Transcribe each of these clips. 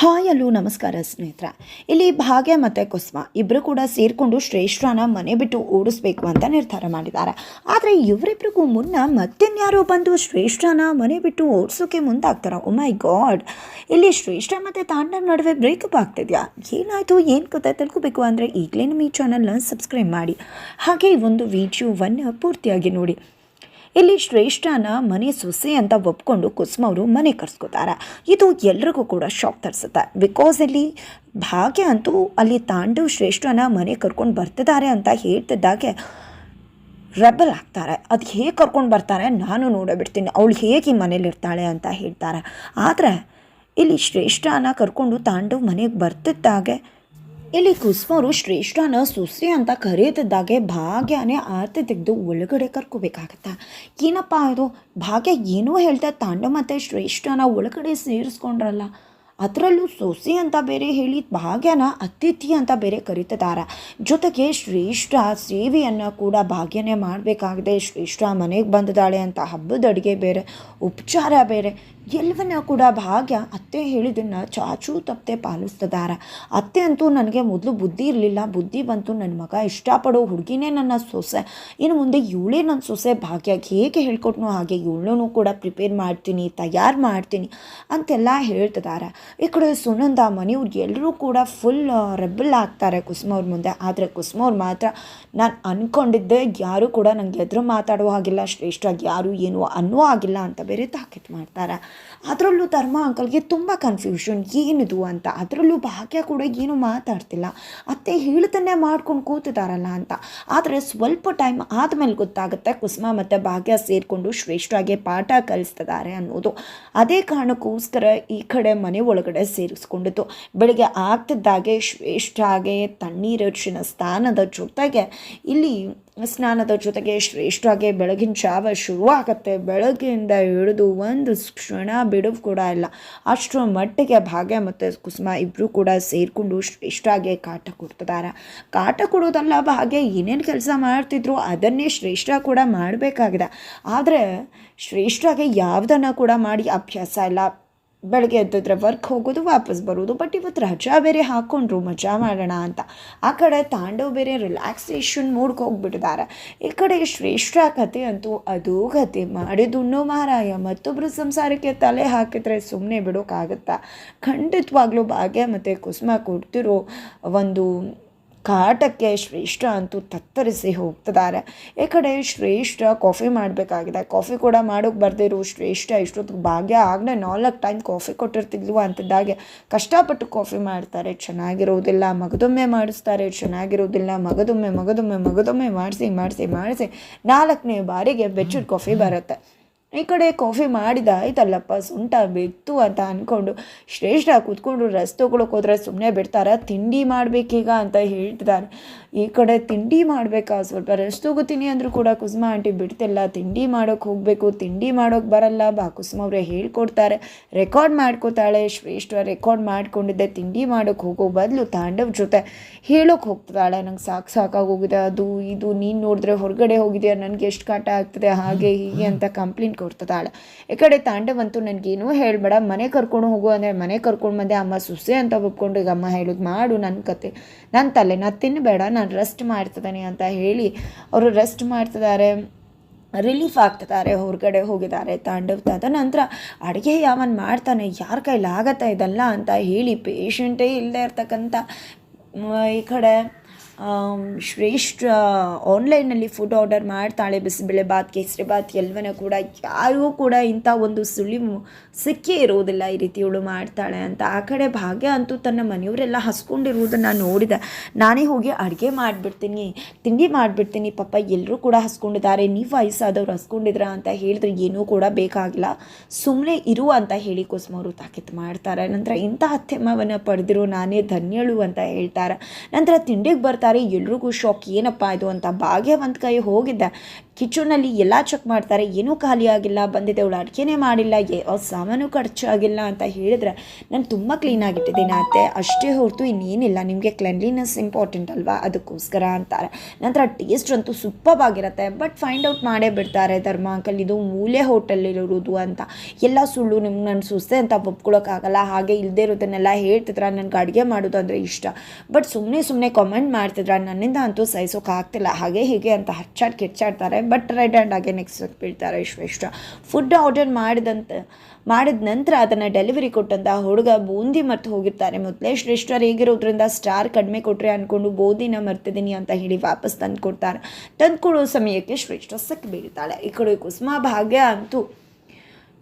Hi ಅಲ್ಲೂ, ನಮಸ್ಕಾರ ಸ್ನೇಹಿತರ. ಇಲ್ಲಿ ಭಾಗ್ಯ ಮತ್ತು ಕುಸುಮ ಇಬ್ಬರು ಕೂಡ ಸೇರಿಕೊಂಡು ಶ್ರೇಷ್ಠನ ಮನೆ ಬಿಟ್ಟು ಓಡಿಸ್ಬೇಕು ಅಂತ ನಿರ್ಧಾರ ಮಾಡಿದ್ದಾರೆ. ಆದರೆ ಇವರಿಬ್ಬರಿಗೂ ಮುನ್ನ ಮತ್ತಿನ್ಯಾರೋ ಬಂದು ಶ್ರೇಷ್ಠನ ಮನೆ ಬಿಟ್ಟು ಓಡಿಸೋಕೆ ಮುಂದಾಗ್ತಾರೆ? ಓ ಮೈ ಗಾಡ್ ಇಲ್ಲಿ ಶ್ರೇಷ್ಠ ಮತ್ತು ತಾಂಡವ್ ನಡುವೆ ಬ್ರೇಕಪ್ ಆಗ್ತಿದ್ಯಾ? ಏನಾಯಿತು? ಏನು ಕತೆ ತಿಳ್ಕೊಬೇಕು ಅಂದರೆ ಈಗಲೇ ನಮ್ಮ ಈ ಚಾನಲ್ನ ಸಬ್ಸ್ಕ್ರೈಬ್ ಮಾಡಿ. ಹಾಗೆ ಒಂದು ವಿಡಿಯೋವನ್ನು ಪೂರ್ತಿಯಾಗಿ ನೋಡಿ. ಇಲ್ಲಿ ಶ್ರೇಷ್ಠನ ಮನೆ ಸೊಸೆ ಅಂತ ಒಪ್ಕೊಂಡು ಕುಸುಮ ಅವರು ಮನೆ ಕರ್ಸ್ಕೊತಾರೆ. ಇದು ಎಲ್ರಿಗೂ ಕೂಡ ಶಾಕ್ ತರಿಸುತ್ತೆ. ಬಿಕಾಸ್ ಇಲ್ಲಿ ಭಾಗ್ಯ ಅಂತೂ ಅಲ್ಲಿ ತಾಂಡವ್ ಶ್ರೇಷ್ಠನ ಮನೆ ಕರ್ಕೊಂಡು ಬರ್ತಿದ್ದಾರೆ ಅಂತ ಹೇಳ್ತಿದ್ದಾಗೆ ರೆಬಲ್ ಆಗ್ತಾರೆ. ಅದು ಹೇಗೆ ಕರ್ಕೊಂಡು ಬರ್ತಾರೆ ನಾನು ನೋಡಬಿಡ್ತೀನಿ. ಅವಳು ಹೇಗೆ ಈ ಮನೇಲಿ ಇರ್ತಾಳೆ ಅಂತ ಹೇಳ್ತಾರೆ. ಆದರೆ ಇಲ್ಲಿ ಶ್ರೇಷ್ಠನ ಕರ್ಕೊಂಡು ತಾಂಡು ಮನೆಗೆ ಬರ್ತಿದ್ದಾಗೆ ಇಲ್ಲಿ ಕುಸುಮರು ಶ್ರೇಷ್ಠನ ಸುಸಿ ಅಂತ ಕರೆಯುತ್ತಿದ್ದಾಗೆ ಭಾಗ್ಯನೇ ಆರತಿ ತೆಗೆದು ಒಳಗಡೆ ಕರ್ಕೋಬೇಕಾಗತ್ತೆ? ಏನಪ್ಪ ಇದು? ಭಾಗ್ಯ ಏನೂ ಹೇಳ್ತಾ ತಾಂಡ ಮತ್ತು ಶ್ರೇಷ್ಠನ ಒಳಗಡೆ ಸೇರಿಸ್ಕೊಂಡ್ರಲ್ಲ. ಅದರಲ್ಲೂ ಸೊಸೆ ಅಂತ ಬೇರೆ ಹೇಳಿ ಭಾಗ್ಯನ ಅತಿಥಿ ಅಂತ ಬೇರೆ ಕರೀತಿದ್ದಾರೆ ಜೊತೆಗೆ ಶ್ರೇಷ್ಠ ಸೇವೆಯನ್ನು ಕೂಡ ಭಾಗ್ಯನೇ ಮಾಡಬೇಕಾಗಿದೆ. ಶ್ರೇಷ್ಠ ಮನೆಗೆ ಬಂದಿದ್ದಾಳೆ ಅಂತ ಹಬ್ಬದ ಅಡುಗೆ ಬೇರೆ, ಉಪಚಾರ ಬೇರೆ. ಎಲ್ಲವನ್ನ ಕೂಡ ಭಾಗ್ಯ ಅತ್ತೆ ಹೇಳಿದ್ದನ್ನು ಚಾಚೂ ತಪ್ಪದೆ ಪಾಲಿಸ್ತಿದ್ದಾರೆ ಅತ್ತೆ ಅಂತೂ ನನಗೆ ಮೊದಲು ಬುದ್ಧಿ ಇರಲಿಲ್ಲ. ಬುದ್ಧಿ ಬಂತು ನನ್ನ ಮಗ ಇಷ್ಟಪಡೋ ಹುಡುಗಿನೇ ನನ್ನ ಸೊಸೆ. ಇನ್ನು ಮುಂದೆ ಇವಳೇ ನನ್ನ ಸೊಸೆ. ಭಾಗ್ಯ ಹೇಗೆ ಹೇಳ್ಕೊಟ್ನೋ ಹಾಗೆ ಇವಳನ್ನೂ ಕೂಡ ಪ್ರಿಪೇರ್ ಮಾಡ್ತೀನಿ, ತಯಾರು ಮಾಡ್ತೀನಿ ಅಂತೆಲ್ಲ ಹೇಳ್ತಿದ್ದಾರೆ ಈ ಕಡೆ ಸುನಂದ ಮನೆಯವ್ರು ಎಲ್ಲರೂ ಕೂಡ ಫುಲ್ ರೆಬಲ್ ಆಗ್ತಾರೆ ಕುಸುಮ ಅವ್ರ ಮುಂದೆ. ಆದರೆ ಕುಸುಮ ಅವ್ರು ಮಾತ್ರ ನಾನು ಅಂದ್ಕೊಂಡಿದ್ದೆ ಯಾರೂ ಕೂಡ ನನಗೆ ಎದುರು ಮಾತಾಡೋ ಹಾಗಿಲ್ಲ ಶ್ರೇಷ್ಠವಾಗಿ ಯಾರು ಏನು ಅನ್ನೋ ಆಗಿಲ್ಲ ಅಂತ ಬೇರೆ ತಾಕೀತು ಮಾಡ್ತಾರೆ. ಅದರಲ್ಲೂ ಧರ್ಮ ಅಂಕಲ್ಗೆ ತುಂಬ ಕನ್ಫ್ಯೂಷನ್ ಏನಿದು ಅಂತ. ಅದರಲ್ಲೂ ಭಾಗ್ಯ ಕೂಡ ಏನು ಮಾತಾಡ್ತಿಲ್ಲ. ಅತ್ತೆ ಹೇಳ್ತನ್ನೇ ಮಾಡ್ಕೊಂಡು ಕೂತಿದಾರಲ್ಲ ಅಂತ. ಆದರೆ ಸ್ವಲ್ಪ ಟೈಮ್ ಆದಮೇಲೆ ಗೊತ್ತಾಗುತ್ತೆ ಕುಸುಮ ಮತ್ತು ಭಾಗ್ಯ ಸೇರಿಕೊಂಡು ಶ್ರೇಷ್ಠವಾಗಿ ಪಾಠ ಕಲಿಸ್ತಿದ್ದಾರೆ ಅನ್ನೋದು. ಅದೇ ಕಾರಣಕ್ಕೋಸ್ಕರ ಈ ಕಡೆ ಮನೆ ಒಳಗಡೆ ಸೇರಿಸ್ಕೊಂಡಿತ್ತು ಬೆಳಗ್ಗೆ ಆಗ್ತಿದ್ದಾಗೆ ಶ್ರೇಷ್ಠಾಗೆ ತಣ್ಣೀರಚ್ಚಿನ ಸ್ಥಾನದ ಜೊತೆಗೆ ಇಲ್ಲಿ ಸ್ನಾನದ ಜೊತೆಗೆ ಶ್ರೇಷ್ಠವಾಗಿ ಬೆಳಗಿನ ಜಾವ ಶುರುವಾಗತ್ತೆ. ಬೆಳಗ್ಗೆಯಿಂದ ಹಿಡಿದು ಒಂದು ಕ್ಷಣ ಬಿಡುವು ಕೂಡ ಇಲ್ಲ. ಅಷ್ಟರ ಮಟ್ಟಿಗೆ ಭಾಗ್ಯ ಮತ್ತು ಕುಸುಮ ಇಬ್ಬರು ಕೂಡ ಸೇರಿಕೊಂಡು ಶ್ರೇಷ್ಠಾಗೆ ಕಾಟ ಕೊಡ್ತಿದ್ದಾರೆ ಕಾಟ ಕೊಡೋದಲ್ಲ ಭಾಗ್ಯ ಏನೇನು ಕೆಲಸ ಮಾಡ್ತಿದ್ರು ಅದನ್ನೇ ಶ್ರೇಷ್ಠ ಕೂಡ ಮಾಡಬೇಕಾಗಿದೆ. ಆದರೆ ಶ್ರೇಷ್ಠಾಗೆ ಯಾವುದನ್ನು ಕೂಡ ಮಾಡಿ ಅಭ್ಯಾಸ ಇಲ್ಲ. ಬೆಳಗ್ಗೆ ಎದ್ದಿದ್ರೆ ವರ್ಕ್ ಹೋಗೋದು, ವಾಪಸ್ ಬರೋದು ಬಟ್ ಇವತ್ತು ರಜಾ ಬೇರೆ ಹಾಕ್ಕೊಂಡ್ರು, ಮಜಾ ಮಾಡೋಣ ಅಂತ. ಆ ಕಡೆ ತಾಂಡವ್ ಬೇರೆ ರಿಲ್ಯಾಕ್ಸೇಷನ್ ಮೂಡ್ಗೆ ಹೋಗ್ಬಿಟ್ಟಿದ್ದಾರೆ. ಈ ಕಡೆ ಶ್ರೇಷ್ಠ ಕತೆ ಅಂತೂ ಅದು ಕತೆ. ಮಾಡಿದುಣ್ಣು ಮಹಾರಾಯ ಮತ್ತೊಬ್ಬರು ಸಂಸಾರಕ್ಕೆ ತಲೆ ಹಾಕಿದ್ರೆ ಸುಮ್ಮನೆ ಬಿಡೋಕ್ಕಾಗತ್ತಾ ಖಂಡಿತವಾಗ್ಲೂ ಭಾಗ್ಯ ಮತ್ತು ಕುಸುಮ ಕೊಡ್ತಿರೋ ಒಂದು ಕಾಟಕ್ಕೆ ಶ್ರೇಷ್ಠ ಅಂತೂ ತತ್ತರಿಸಿ ಹೋಗ್ತಿದ್ದಾರೆ. ಈ ಕಡೆ ಶ್ರೇಷ್ಠ ಕಾಫಿ ಮಾಡಬೇಕಾಗಿದೆ. ಕಾಫಿ ಕೂಡ ಮಾಡೋಕ್ಕೆ ಬರ್ದಿರು. ಶ್ರೇಷ್ಠ ಇಷ್ಟೊತ್ತಿಗೆ ಭಾಗ್ಯ ಆಗಲೇ ನಾಲ್ಕು ಟೈಮ್ ಕಾಫಿ ಕೊಟ್ಟಿರ್ತಿದ್ಲು ಅಂತಿದ್ದಾಗೆ. ಕಷ್ಟಪಟ್ಟು ಕಾಫಿ ಮಾಡ್ತಾರೆ. ಚೆನ್ನಾಗಿರೋದಿಲ್ಲ. ಮಗದೊಮ್ಮೆ ಮಾಡಿಸ್ತಾರೆ. ಚೆನ್ನಾಗಿರೋದಿಲ್ಲ. ಮಗದೊಮ್ಮೆ ಮಗದೊಮ್ಮೆ ಮಗದೊಮ್ಮೆ ಮಾಡಿಸಿ ಮಾಡಿಸಿ ಮಾಡಿಸಿ ನಾಲ್ಕನೇ ಬಾರಿಗೆ ಬೆಚ್ಚದ ಕಾಫಿ ಬರುತ್ತೆ. ಈ ಕಡೆ ಕಾಫಿ ಮಾಡಿದ, ಆಯ್ತಲ್ಲಪ್ಪ, ಸುಂಟ ಬೆತ್ತು ಅಂತ ಅಂದ್ಕೊಂಡು ಶ್ರೇಷ್ಠ ಕೂತ್ಕೊಂಡು ರಸ್ ತೊಗೊಳಕ್ಕೆ ಹೋದ್ರೆ ಸುಮ್ಮನೆ ಬಿಡ್ತಾರ? ತಿಂಡಿ ಮಾಡಬೇಕೀಗ ಅಂತ ಹೇಳ್ತಿದ್ದಾರೆ ಈ ಕಡೆ ತಿಂಡಿ ಮಾಡಬೇಕಾ? ಸ್ವಲ್ಪ ರೆಸ್ಟ್ ತಗೋತೀನಿ ಅಂದರೂ ಕೂಡ ಕುಸುಮ ಆಂಟಿ ಬಿಡ್ತಿಲ್ಲ. ತಿಂಡಿ ಮಾಡೋಕ್ಕೆ ಹೋಗಬೇಕು, ತಿಂಡಿ ಮಾಡೋಕ್ಕೆ ಬರಲ್ಲ. ಬಾ, ಕುಸುಮ ಅವರೇ ಹೇಳ್ಕೊಡ್ತಾರೆ. ರೆಕಾರ್ಡ್ ಮಾಡ್ಕೋತಾಳೆ. ಶ್ರೇಷ್ಠ ರೆಕಾರ್ಡ್ ಮಾಡ್ಕೊಂಡಿದ್ದೆ. ತಿಂಡಿ ಮಾಡೋಕ್ಕೆ ಹೋಗೋ ಬದಲು ತಾಂಡವ್ ಜೊತೆ ಹೇಳೋಕೆ ಹೋಗ್ತಿದ್ದಾಳೆ ನಂಗೆ ಸಾಕು ಸಾಕಾಗೋಗಿದೆ ಅದು ಇದು, ನೀನು ನೋಡಿದ್ರೆ ಹೊರಗಡೆ ಹೋಗಿದೆಯಾ? ನನಗೆ ಎಷ್ಟು ಕಾಟ ಆಗ್ತದೆ? ಹಾಗೆ ಹೀಗೆ ಅಂತ ಕಂಪ್ಲೇಂಟ್ ಕೊಡ್ತಿದ್ದಾಳೆ ಈ ಕಡೆ ತಾಂಡವಂತೂ ನನಗೇನು ಹೇಳಬೇಡ, ಮನೆ ಕರ್ಕೊಂಡು ಹೋಗು ಅಂದರೆ ಮನೆ ಕರ್ಕೊಂಡು ಬಂದೆ, ಅಮ್ಮ ಸುಸೆ ಅಂತ ಒಪ್ಕೊಂಡು, ಈಗ ಅಮ್ಮ ಹೇಳೋದು ಮಾಡು ನನ್ನ ಕತೆ. ನನ್ನ ತಲೆ, ನಾನು ತಿನ್ನಬೇಡ ನಾನು ರೆಸ್ಟ್ ಮಾಡ್ತಿದ್ದಾನೆ ಅಂತ ಹೇಳಿ ಅವರು ರೆಸ್ಟ್ ಮಾಡ್ತಿದ್ದಾರೆ ರಿಲೀಫ್ ಆಗ್ತಿದ್ದಾರೆ, ಹೊರಗಡೆ ಹೋಗಿದ್ದಾರೆ ತಾಂಡವ್ ತದನಂತರ ಅಡುಗೆ ಯಾವನ್ ಮಾಡ್ತಾನೆ, ಯಾರ ಕೈಲಿ ಇದಲ್ಲ ಅಂತ ಹೇಳಿ ಪೇಷಂಟೇ ಇಲ್ಲದೆ ಇರ್ತಕ್ಕಂಥ ಈ ಕಡೆ ಶ್ರೇಷ್ಠ ಆನ್ಲೈನಲ್ಲಿ ಫುಡ್ ಆರ್ಡರ್ ಮಾಡ್ತಾಳೆ, ಬಿಸಿಬೇಳೆ ಬಾತ್, ಕೇಸರಿ ಬಾತ್ ಎಲ್ಲವನ್ನ ಕೂಡ, ಯಾರಿಗೂ ಕೂಡ ಇಂಥ ಒಂದು ಸುಳಿವು ಸಿಕ್ಕೇ ಇರೋದಿಲ್ಲ ಈ ರೀತಿ ಇವಳು ಮಾಡ್ತಾಳೆ ಅಂತ. ಆ ಕಡೆ ಭಾಗ್ಯ ಅಂತೂ ತನ್ನ ಮನೆಯವರೆಲ್ಲ ಹಸ್ಕೊಂಡಿರುವುದನ್ನು ನೋಡಿದೆ. ನಾನೇ ಹೋಗಿ ಅಡುಗೆ ಮಾಡಿಬಿಡ್ತೀನಿ, ತಿಂಡಿ ಮಾಡಿಬಿಡ್ತೀನಿ, ಪಾಪ ಎಲ್ಲರೂ ಕೂಡ ಹಸ್ಕೊಂಡಿದ್ದಾರೆ, ನೀವು ವಯಸ್ಸಾದವ್ರು ಹಸ್ಕೊಂಡಿದ್ರ ಅಂತ ಹೇಳಿದ್ರೆ ಏನೂ ಕೂಡ ಬೇಕಾಗಿಲ್ಲ. ಸುಮ್ಮನೆ ಇರು ಅಂತ ಹೇಳಿ ಕುಸುಮವರು ತಾಕೀತು ಮಾಡ್ತಾರೆ. ನಂತರ ಇಂಥ ಅತ್ಯಮವನ್ನು ಪಡೆದಿರೋ ನಾನೇ ಧನ್ಯಳು ಅಂತ ಹೇಳ್ತಾರೆ. ನಂತರ ತಿಂಡಿಗೆ ಬರ್ತಾರೆ. ಎಲ್ರಿಗೂ ಶಾಕ್ ಏನಪ್ಪ ಇದು ಅಂತ ಭಾಗ್ಯವಂತ ಕೈ ಹೋಗಿದ್ದೆ. ಕಿಚನಲ್ಲಿ ಎಲ್ಲ ಚೆಕ್ ಮಾಡ್ತಾರೆ. ಏನೂ ಖಾಲಿ ಆಗಿಲ್ಲ. ಬಂದಿದೆ ಅವಳು ಅಡುಗೆನೇ ಮಾಡಿಲ್ಲ ಯಾವ ಸಾಮಾನು ಖರ್ಚಾಗಿಲ್ಲ ಅಂತ ಹೇಳಿದ್ರೆ ನಾನು ತುಂಬ ಕ್ಲೀನಾಗಿಟ್ಟಿದ್ದೀನಿ ಅತ್ತೆ, ಅಷ್ಟೇ ಹೊರತು ಇನ್ನೇನಿಲ್ಲ. ನಿಮಗೆ ಕ್ಲೆನ್ಲಿನೆಸ್ ಇಂಪಾರ್ಟೆಂಟ್ ಅಲ್ವಾ? ಅದಕ್ಕೋಸ್ಕರ ಅಂತಾರೆ. ನಂತರ ಟೇಸ್ಟ್ ಅಂತೂ ಸೂಪರ್ ಆಗಿರುತ್ತೆ. ಬಟ್ ಫೈಂಡ್ ಔಟ್ ಮಾಡೇ ಬಿಡ್ತಾರೆ. ಧರ್ಮ ಅಂಕಲ್ ಇದು ಮೂಲೆ ಹೋಟೆಲಿರೋದು ಅಂತ. ಎಲ್ಲ ಸುಳ್ಳು ನಿಮ್ಗೆ ನಾನು ಸುಸ್ತೆ ಅಂತ ಒಪ್ಕೊಳ್ಳೋಕ್ಕಾಗಲ್ಲ ಹಾಗೆ ಇಲ್ಲದೇ ಇರೋದನ್ನೆಲ್ಲ ಹೇಳ್ತಿದ್ರ. ನನಗೆ ಅಡುಗೆ ಮಾಡೋದು ಅಂದರೆ ಇಷ್ಟ. ಬಟ್ ಸುಮ್ಮನೆ ಸುಮ್ಮನೆ ಕಾಮೆಂಟ್ ಮಾಡ್ತಿದ್ರ. ನನ್ನಿಂದ ಅಂತೂ ಸಹಿಸೋಕ್ಕಾಗ್ತಿಲ್ಲ ಹಾಗೆ ಹೀಗೆ ಅಂತ ಹಚ್ಚಾಡ್ ಕಿಚ್ಚಾಡ್ತಾರೆ ಬಟ್ ರೈಟ್ ಆ್ಯಂಡ್ ಹಾಗೆ ನೆಕ್ಸ್ಟ್ ಬೀಳ್ತಾರೆ ವಿಶ್ವೇಶ್ವರ. ಫುಡ್ ಆರ್ಡರ್ ಮಾಡಿದಂತ, ಮಾಡಿದ ನಂತರ ಅದನ್ನು ಡೆಲಿವರಿ ಕೊಟ್ಟಂತ ಹುಡುಗ ಬೂಂದಿ ಮರ್ತು ಹೋಗಿರ್ತಾರೆ. ಮೊದಲೇ ಶ್ರೇಷ್ಠರು ಹೇಗಿರೋದ್ರಿಂದ ಸ್ಟಾರ್ ಕಡಿಮೆ ಕೊಟ್ಟರೆ ಅಂದ್ಕೊಂಡು ಬೂಂದಿನ ಮರ್ತಿದ್ದೀನಿ ಅಂತ ಹೇಳಿ ವಾಪಸ್ ತಂದು ಕೊಡ್ತಾರೆ ತಂದುಕೊಡೋ ಸಮಯಕ್ಕೆ ಶ್ರೇಷ್ಠ ಸಕ್ ಬೀಳ್ತಾಳೆ. ಈ ಕಡೆ ಕುಸುಮ ಭಾಗ್ಯ ಅಂತೂ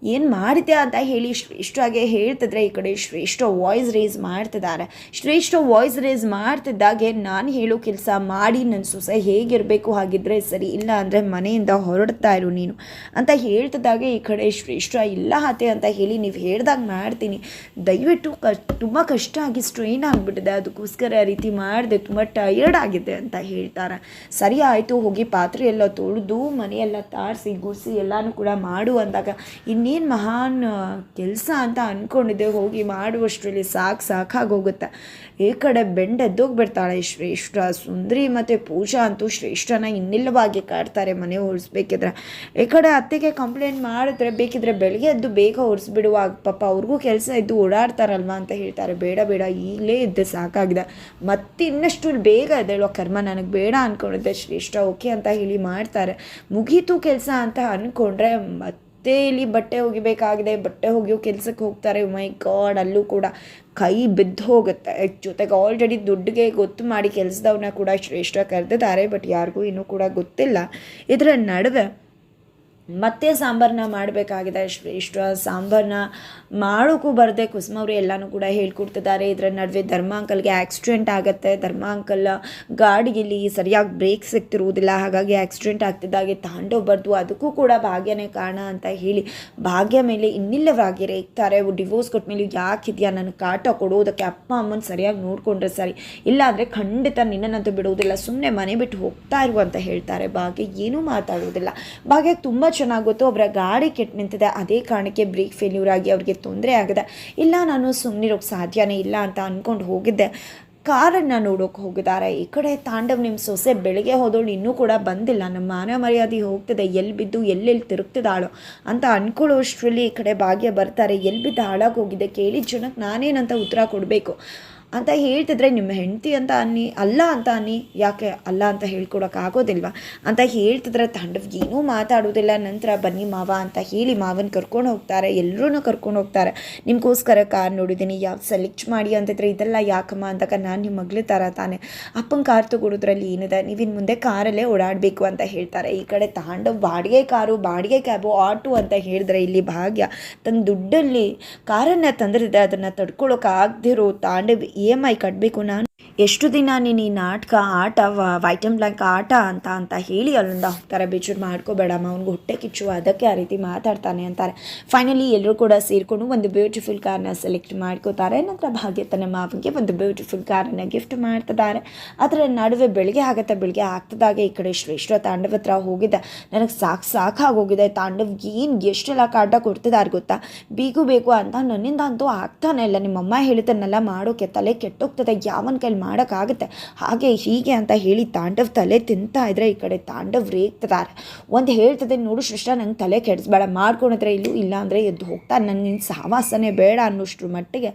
ಏನು ಮಾಡಿದೆ ಅಂತ ಹೇಳಿ ಶ್ರೇಷ್ಠಾಗೆ ಹೇಳ್ತಿದ್ರೆ ಈ ಕಡೆ ಶ್ರೇಷ್ಠ ವಾಯ್ಸ್ ರೇಸ್ ಮಾಡ್ತಿದ್ದಾರೆ. ಶ್ರೇಷ್ಠ ವಾಯ್ಸ್ ರೇಸ್ ಮಾಡ್ತಿದ್ದಾಗೆ ನಾನು ಹೇಳೋ ಕೆಲಸ ಮಾಡಿ ನನ್ನ ಸೊಸೆ ಹೇಗಿರಬೇಕು, ಹಾಗಿದ್ರೆ ಸರಿ ಇಲ್ಲ ಅಂದರೆ ಮನೆಯಿಂದ ಹೊರಡ್ತಾ ಇರು ನೀನು ಅಂತ ಹೇಳ್ತಿದ್ದಾಗೆ ಈ ಕಡೆ ಶ್ರೇಷ್ಠ, ಇಲ್ಲ ಹತೆ ಅಂತ ಹೇಳಿ ನೀವು ಹೇಳ್ದಾಗ ಮಾಡ್ತೀನಿ. ದಯವಿಟ್ಟು ಕ, ತುಂಬ ಕಷ್ಟ ಆಗಿ ಸ್ಟ್ರೈನ್ ಆಗಿಬಿಟ್ಟಿದೆ. ಅದಕ್ಕೋಸ್ಕರ ಆ ರೀತಿ ಮಾಡಿದೆ, ತುಂಬ ಟೈರ್ಡ್ ಆಗಿದೆ ಅಂತ ಹೇಳ್ತಾರೆ. ಸರಿ ಆಯಿತು, ಹೋಗಿ ಪಾತ್ರೆ ಎಲ್ಲ ತೊಳೆದು ಮನೆಯೆಲ್ಲ ತಾರಿಸಿ, ಗುಡಿಸಿ ಎಲ್ಲನೂ ಕೂಡ ಮಾಡು ಅಂದಾಗ ಇನ್ನೇನು ಮಹಾನ್ ಕೆಲಸ ಅಂತ ಅಂದ್ಕೊಂಡಿದ್ದೆ ಹೋಗಿ ಮಾಡುವಷ್ಟರಲ್ಲಿ ಸಾಕು ಸಾಕಾಗೋಗುತ್ತೆ. ಈ ಕಡೆ ಬೆಂಡ್ ಎದ್ದೋಗ್ಬಿಡ್ತಾಳೆ ಶ್ರೇಷ್ಠ. ಸುಂದರಿ ಮತ್ತು ಪೂಜಾ ಅಂತೂ ಶ್ರೇಷ್ಠನ ಇನ್ನಿಲ್ಲವಾಗಿ ಕಾಡ್ತಾರೆ ಮನೆ ಹೊರಿಸ್ಬೇಕಿದ್ರೆ ಈ ಕಡೆ ಅತ್ತೆಗೆ ಕಂಪ್ಲೇಂಟ್ ಮಾಡಿದ್ರೆ, ಬೇಕಿದ್ರೆ ಬೆಳಗ್ಗೆ ಎದ್ದು ಬೇಗ ಹೊರಿಸ್ಬಿಡುವಾಗ ಪಾಪ ಅವ್ರಿಗೂ ಕೆಲಸ ಇದ್ದು ಓಡಾಡ್ತಾರಲ್ವ ಅಂತ ಹೇಳ್ತಾರೆ. ಬೇಡ ಬೇಡ ಈಗಲೇ ಇದ್ದೆ, ಸಾಕಾಗಿದೆ. ಮತ್ತೆ ಇನ್ನಷ್ಟು ಬೇಗ ಎದ್ದೇಳೋ ಕರ್ಮ ನನಗೆ ಬೇಡ ಅಂದ್ಕೊಂಡಿದ್ದೆ ಶ್ರೇಷ್ಠ ಓಕೆ ಅಂತ ಹೇಳಿ ಮಾಡ್ತಾರೆ. ಮುಗೀತು ಕೆಲಸ ಅಂತ ಅಂದ್ಕೊಂಡ್ರೆ ಮತ್ತೆ ಇಲ್ಲಿ ಬಟ್ಟೆ ಒಗಿಬೇಕಾಗಿದೆ, ಬಟ್ಟೆ ಒಗೆಯೋ ಕೆಲಸಕ್ಕೆ ಹೋಗ್ತಾರೆ. ಮೈ ಗಾಡ್ ಅಲ್ಲೂ ಕೂಡ ಕೈ ಬಿದ್ದು ಹೋಗುತ್ತೆ. ಜೊತೆಗೆ ಆಲ್ರೆಡಿ ದುಡ್ಡಿಗೆ ಗೊತ್ತು ಮಾಡಿ ಕೆಲಸದವ್ರನ್ನ ಕೂಡ ಶ್ರೇಷ್ಠ ಕರೆದಿದ್ದಾರೆ ಬಟ್ ಯಾರಿಗೂ ಇನ್ನೂ ಕೂಡ ಗೊತ್ತಿಲ್ಲ. ಇದರ ನಡುವೆ ಮತ್ತೆ ಸಾಂಬಾರನ್ನ ಮಾಡಬೇಕಾಗಿದೆ. ಶ್ರೇಷ್ಠ ಸಾಂಬಾರನ್ನ ಮಾಡೋಕ್ಕೂ ಬರದೆ ಕುಸುಮವ್ರು ಎಲ್ಲನೂ ಕೂಡ ಹೇಳ್ಕೊಡ್ತಿದ್ದಾರೆ. ಇದರ ನಡುವೆ ಧರ್ಮ ಅಂಕಲ್ಗೆ ಆಕ್ಸಿಡೆಂಟ್ ಆಗುತ್ತೆ. ಧರ್ಮ ಅಂಕಲ್ ಗಾಡಿಯಲ್ಲಿ ಸರಿಯಾಗಿ ಬ್ರೇಕ್ ಸಿಗ್ತಿರುವುದಿಲ್ಲ. ಹಾಗಾಗಿ ಆಕ್ಸಿಡೆಂಟ್ ಆಗ್ತಿದ್ದಾಗೆ ತಾಂಡೋಗ್ಬಾರ್ದು ಅದಕ್ಕೂ ಕೂಡ ಭಾಗ್ಯನೇ ಕಾರಣ ಅಂತ ಹೇಳಿ ಭಾಗ್ಯ ಮೇಲೆ ಇನ್ನಿಲ್ಲವಾಗಿ ರೇಗ್ತಾರೆ. ಡಿವೋರ್ಸ್ ಕೊಟ್ಟ ಮೇಲೆ ಯಾಕಿದೆಯಾ? ನನ್ನ ಕಾಟ ಕೊಡೋದಕ್ಕೆ ಅಪ್ಪ, ಅಮ್ಮನ ಸರಿಯಾಗಿ ನೋಡಿಕೊಂಡ್ರೆ ಸರಿ. ಇಲ್ಲಾಂದರೆ ಖಂಡಿತ ನಿನ್ನನ್ನಂತೂ ಬಿಡುವುದಿಲ್ಲ ಸುಮ್ಮನೆ ಮನೆ ಬಿಟ್ಟು ಹೋಗ್ತಾ ಇರು ಅಂತ ಹೇಳ್ತಾರೆ. ಭಾಗ್ಯ ಏನೂ ಮಾತಾಡೋದಿಲ್ಲ. ಭಾಗ್ಯ ತುಂಬ ಚೆನ್ನಾಗಿ ಗೊತ್ತು ಅವರ ಗಾಡಿ ಕೆಟ್ಟು ನಿಂತಿದೆ, ಅದೇ ಕಾರಣಕ್ಕೆ ಬ್ರೇಕ್ ಫೇಲ್ಯೂರ್ ಆಗಿ ಅವ್ರಿಗೆ ತೊಂದರೆ ಆಗಿದೆ. ಇಲ್ಲ, ನಾನು ಸುಮ್ಮನಿರೋಕ್ಕೆ ಸಾಧ್ಯನೇ ಇಲ್ಲ ಅಂತ ಅಂದ್ಕೊಂಡು ಹೋಗಿದ್ದೆ. ಕಾರನ್ನು ನೋಡೋಕೆ ಹೋಗಿದ್ದಾರೆ. ಈ ಕಡೆ ತಾಂಡವ್ ನಿಮ್ಮ ಸೊಸೆ ಬೆಳಗ್ಗೆ ಹೋದವಳು ಇನ್ನೂ ಕೂಡ ಬಂದಿಲ್ಲ. ನಮ್ಮ ಮಾನ ಮರ್ಯಾದೆ ಹೋಗ್ತದೆ. ಎಲ್ಲಿ ಬಿದ್ದು, ಎಲ್ಲೆಲ್ಲಿ ತಿರುಗ್ತಿದ್ದಾಳು ಅಂತ ಅಂದ್ಕೊಳ್ಳೋಷ್ಟರಲ್ಲಿ ಈ ಕಡೆ ಭಾಗ್ಯ ಬರ್ತಾರೆ. ಎಲ್ಲಿ ಬಿದ್ದು ಹಾಳಾಗಿ ಹೋಗಿದೆ ಕೇಳಿದ ಜನಕ್ಕೆ ನಾನೇನಂತ ಉತ್ತರ ಕೊಡಬೇಕು? ಅಂತ ಹೇಳ್ತಿದ್ರೆ ನಿಮ್ಮ ಹೆಂಡತಿ ಅಂತ ಅನ್ನಿ, ಅಲ್ಲ ಅಂತ ಅನ್ನಿ, ಯಾಕೆ ಅಲ್ಲ ಅಂತ ಹೇಳ್ಕೊಡೋಕೆ ಆಗೋದಿಲ್ವಾ ಅಂತ ಹೇಳ್ತಿದ್ರೆ ತಾಂಡವ್ ಏನೂ ಮಾತಾಡೋದಿಲ್ಲ. ನಂತರ ಬನ್ನಿ ಮಾವ ಅಂತ ಹೇಳಿ ಮಾವನ ಕರ್ಕೊಂಡು ಹೋಗ್ತಾರೆ ಎಲ್ಲರೂ ಕರ್ಕೊಂಡು ಹೋಗ್ತಾರೆ. ನಿಮಗೋಸ್ಕರ ಕಾರ್ ನೋಡಿದ್ದೀನಿ ಯಾವ ಸೆಲೆಕ್ಟ್ ಮಾಡಿ ಅಂತಿದ್ರೆ ಇದೆಲ್ಲ ಯಾಕಮ್ಮ ಅಂದಾಗ ನಾನು ನಿಮ್ಮ ಮಗಳ ಥರ ತಾನೆ. ಅಪ್ಪನ ಕಾರ್ ತಗೊಳೋದ್ರಲ್ಲಿ ಏನಿದೆ? ನೀವಿನ ಮುಂದೆ ಕಾರಲ್ಲೇ ಓಡಾಡಬೇಕು ಅಂತ ಹೇಳ್ತಾರೆ. ಈ ಕಡೆ ತಾಂಡವ್ ಬಾಡಿಗೆ ಕಾರು, ಬಾಡಿಗೆ ಕ್ಯಾಬು, ಆಟೋ ಅಂತ ಹೇಳಿದ್ರೆ ಇಲ್ಲಿ ಭಾಗ್ಯ. ತನ್ನ ದುಡ್ಡಲ್ಲಿ ಕಾರನ್ನು ತಂದಿರಿದೆ, ಅದನ್ನು ತಡ್ಕೊಳೋಕ್ಕಾಗದಿರೋ ತಾಂಡವ್ ಇ ಎಂ ಐ ಕಟ್ಟಬೇಕು ನಾನು. ಎಷ್ಟು ದಿನ ನೀನು ಈ ನಾಟಕ ಆಟ ವೈಟಮ್ ಬ್ಲ್ಯಾಂಕ್ ಆಟ ಅಂತ ಅಂತ ಹೇಳಿ ಅಲ್ಲಿಂದ ಹೋಗ್ತಾರೆ. ಬೇಜೂರು ಮಾಡ್ಕೋಬೇಡಮ್ಮ, ಅವ್ನಿಗೆ ಹೊಟ್ಟೆ ಕಿಚ್ಚು ಅದಕ್ಕೆ ಆ ರೀತಿ ಮಾತಾಡ್ತಾನೆ ಅಂತಾರೆ. ಫೈನಲಿ ಎಲ್ಲರೂ ಕೂಡ ಸೇರಿಕೊಂಡು ಒಂದು ಬ್ಯೂಟಿಫುಲ್ ಕಾರ್ನ ಸೆಲೆಕ್ಟ್ ಮಾಡ್ಕೋತಾರೆ. ನಂತರ ಭಾಗ್ಯ ತನ್ನ ಮಾವನಿಗೆ ಒಂದು ಬ್ಯೂಟಿಫುಲ್ ಕಾರನ್ನು ಗಿಫ್ಟ್ ಮಾಡ್ತಿದ್ದಾರೆ. ಅದರ ನಡುವೆ ಬೆಳಿಗ್ಗೆ ಆಗುತ್ತೆ, ಬೆಳಿಗ್ಗೆ ಆಗ್ತದಾಗೆ ಈ ಕಡೆ ಶ್ರೇಷ್ಠ ತಾಂಡವ ಹತ್ರ ಹೋಗಿದ್ದೆ ನನಗೆ ಸಾಕು ಸಾಕಾಗೋಗಿದೆ ತಾಂಡವ್ ಏನು ಎಷ್ಟೆಲ್ಲ ಕಾಟ ಕೊಡ್ತಿದ್ದಾರೆ ಗೊತ್ತಾ? ಬೇಕು ಬೇಕು ಅಂತ ನನ್ನಿಂದ ಅಂತೂ ಆಗ್ತಾನೆ ಇಲ್ಲ. ನಿಮ್ಮಮ್ಮ ಹೇಳಿದ್ದನ್ನೆಲ್ಲ ಮಾಡೋಕೆ ತಲೆ ಕೆಟ್ಟೋಗ್ತದೆ. ಯಾವನ ಕೈಲಿ ಮಾಡೋಕ್ಕಾಗುತ್ತೆ. ಹಾಗೆ ಹೀಗೆ ಅಂತ ಹೇಳಿ ತಾಂಡವ್ ತಲೆ ತಿಂತಾ ಇದ್ರೆ ಈ ಕಡೆ ತಾಂಡವ್ ರೇಗ್ತಾರೆ ಒಂದು ಹೇಳ್ತದೆ ನೋಡು ಶ್ರೇಷ್ಠ ನಂಗೆ ತಲೆ ಕೆಡಿಸ್ಬೇಡ. ಮಾಡ್ಕೊಂಡಿದ್ರೆ ಇಲ್ಲೂ ಇಲ್ಲ ಅಂದರೆ ಎದ್ದು ಹೋಗ್ತಾ ನನ್ನ ನಿನ್ನ ಸಹವಾಸನೇ ಬೇಡ ಅನ್ನೋಷ್ಟ್ರ ಮಟ್ಟಿಗೆ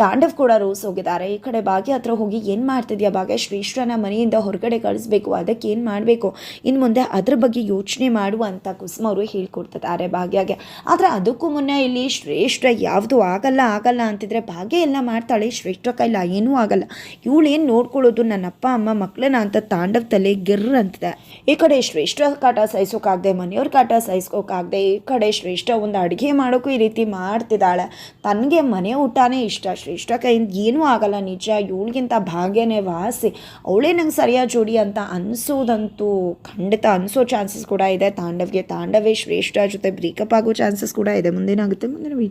ತಾಂಡವ್ ಕೂಡ ರೋಸ್ ಹೋಗಿದ್ದಾರೆ. ಈ ಕಡೆ ಭಾಗ್ಯ ಹತ್ರ ಹೋಗಿ ಏನು ಮಾಡ್ತಿದ್ಯಾ ಭಾಗ್ಯ ಶ್ರೇಷ್ಠನ ಮನೆಯಿಂದ ಹೊರಗಡೆ ಕಳಿಸ್ಬೇಕು, ಅದಕ್ಕೆ ಏನು ಮಾಡಬೇಕು? ಇನ್ನು ಮುಂದೆ ಅದ್ರ ಬಗ್ಗೆ ಯೋಚನೆ ಮಾಡು ಅಂತ ಕುಸುಮ ಅವರು ಹೇಳ್ಕೊಡ್ತಿದ್ದಾರೆ ಭಾಗ್ಯಾಗೆ. ಆದರೆ ಅದಕ್ಕೂ ಮುನ್ನ ಇಲ್ಲಿ ಶ್ರೇಷ್ಠ ಯಾವುದು ಆಗಲ್ಲ ಆಗಲ್ಲ ಅಂತಿದ್ರೆ ಭಾಗ್ಯ ಎಲ್ಲ ಮಾಡ್ತಾಳೆ. ಶ್ರೇಷ್ಠ ಕೈಲ ಏನೂ ಆಗಲ್ಲ. ಇವಳೇನು ನೋಡ್ಕೊಳ್ಳೋದು? ನನ್ನ ಅಪ್ಪ, ಅಮ್ಮ ಮಕ್ಕಳನ್ನ ಅಂತ ತಾಂಡವ ತಲೆ ಗಿರ್ರ ಅಂತಿದೆ. ಈ ಕಡೆ ಶ್ರೇಷ್ಠ ಕಾಟ ಸಹಿಸೋಕ್ಕಾಗದೆ ಮನೆಯವ್ರ ಕಾಟ ಸಹಿಸ್ಕೋಕ್ಕಾಗದೆ ಈ ಕಡೆ ಶ್ರೇಷ್ಠ ಒಂದು ಅಡುಗೆ ಮಾಡೋಕ್ಕೂ ಈ ರೀತಿ ಮಾಡ್ತಿದ್ದಾಳೆ. ತನಗೆ ಮನೆ ಊಟನೇ ಇಷ್ಟ. ಶ್ರೇಷ್ಠ ಕೈಯಿಂದ ಏನೂ ಆಗಲ್ಲ ನಿಜ. ಇವಳಿಗಿಂತ ಭಾಗ್ಯನೇ ವಾಸಿ. ಅವಳೇ ನಂಗೆ ಸರಿಯಾದ ಜೋಡಿ ಅಂತ ಅನಿಸೋದಂತೂ ಖಂಡಿತ ಅನಿಸೋ ಚಾನ್ಸಸ್ ಕೂಡ ಇದೆ. ತಾಂಡವ್ಗೆ ತಾಂಡವೇ ಶ್ರೇಷ್ಠ ಜೊತೆ ಬ್ರೇಕಪ್ ಆಗೋ ಚಾನ್ಸಸ್ ಕೂಡ ಇದೆ. ಮುಂದೇನಾಗುತ್ತೆ? ಮುಂದಿನ ವಿಚಾರ